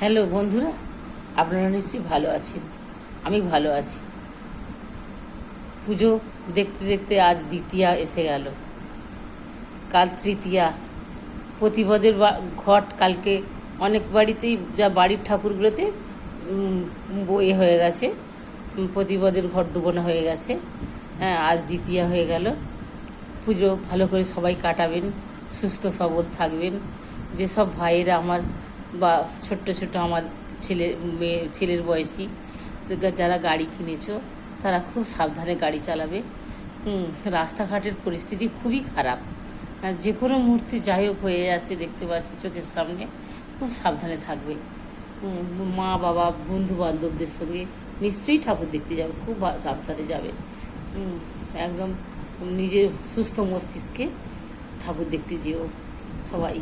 Hello বন্ধুরা, আপনারা নিশ্চয়ই ভালো আছেন। আমি ভালো আছি। পুজো দেখতে দেখতে আজ দ্বিতীয়া এসে গেল। কাল তৃতীয়া। প্রতিপদের ঘট কালকে অনেক বাড়িতেই যা বাড়ির ঠাকুরগুলোতে বই হয়ে গেছে। প্রতিপদের ঘট ডুবোনো হয়ে গেছে। হ্যাঁ আজ দ্বিতীয়া হয়ে গেল। পুজো ভালো করে সবাই কাটাবেন, সুস্থ সবল থাকবেন। যেসব ভাইয়েরা আমার বা ছোট্ট ছোট আমার ছেলে, মেয়ে, ছেলের বয়সী যারা গাড়ি কিনেছো, তারা খুব সাবধানে গাড়ি চালাবে। রাস্তাঘাটের পরিস্থিতি খুবই খারাপ। আর যে কোনো মুহূর্তে যাই হোক হয়ে যাচ্ছে, দেখতে পাচ্ছি চোখের সামনে, খুব সাবধানে থাকবে। মা, বাবা বন্ধু বান্ধবদের সঙ্গে নিশ্চয়ই ঠাকুর দেখতে যাবে, খুব সাবধানে যাবে। একদম নিজের সুস্থ মস্তিষ্কে ঠাকুর দেখতে যেও সবাই।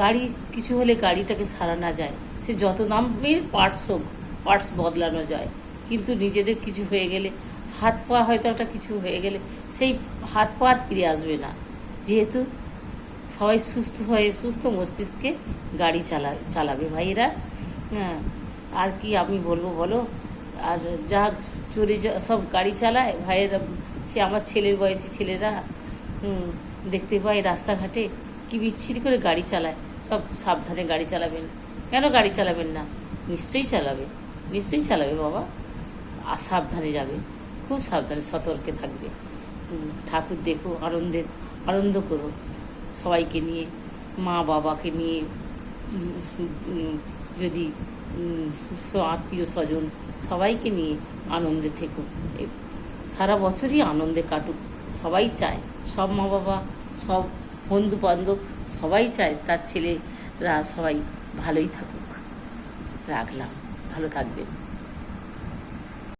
গাড়ি, কিছু হলে গাড়িটাকে সারানো যায়। সে যত দামের পার্টস হোক পার্টস বদলানো যায়। কিন্তু নিজেদের কিছু হয়ে গেলে, হাত পা হয়তো একটা কিছু হয়ে গেলে, সেই হাত পা আর ফিরে আসবে না। যেহেতু সবাই সুস্থ হয়ে, সুস্থ মস্তিষ্কে গাড়ি চালা, চালাবে। ভাইয়েরা হ্যাঁ আর কি আমি বলব বলো? আর যা চোরে সব গাড়ি চালায়, ভাইয়েরা, সে আমার ছেলের বয়সী ছেলেরা দেখতে পায় রাস্তাঘাটে। কি বিচ্ছিরি করে গাড়ি চালায়? সব সাবধানে গাড়ি চালাবেন। কেন গাড়ি চালাবেন না? নিশ্চয়ই চালাবে। নিশ্চয়ই চালাবে বাবা। আর সাবধানে যাবে। খুব সাবধানে সতর্কে থাকবে। ঠাকুর দেখো আনন্দের আনন্দ করো সবাইকে নিয়ে, মা বাবাকে নিয়ে যদি আত্মীয় স্বজন সবাইকে নিয়ে আনন্দে থেকো সারা বছরই আনন্দে কাটুক। সবাই চায়। সব মা বাবা, সব বন্ধু বান্ধব সবাই চায় তার ছেলেরা সবাই ভালোই থাকুক। রাখলাম। ভালো থাকবেন।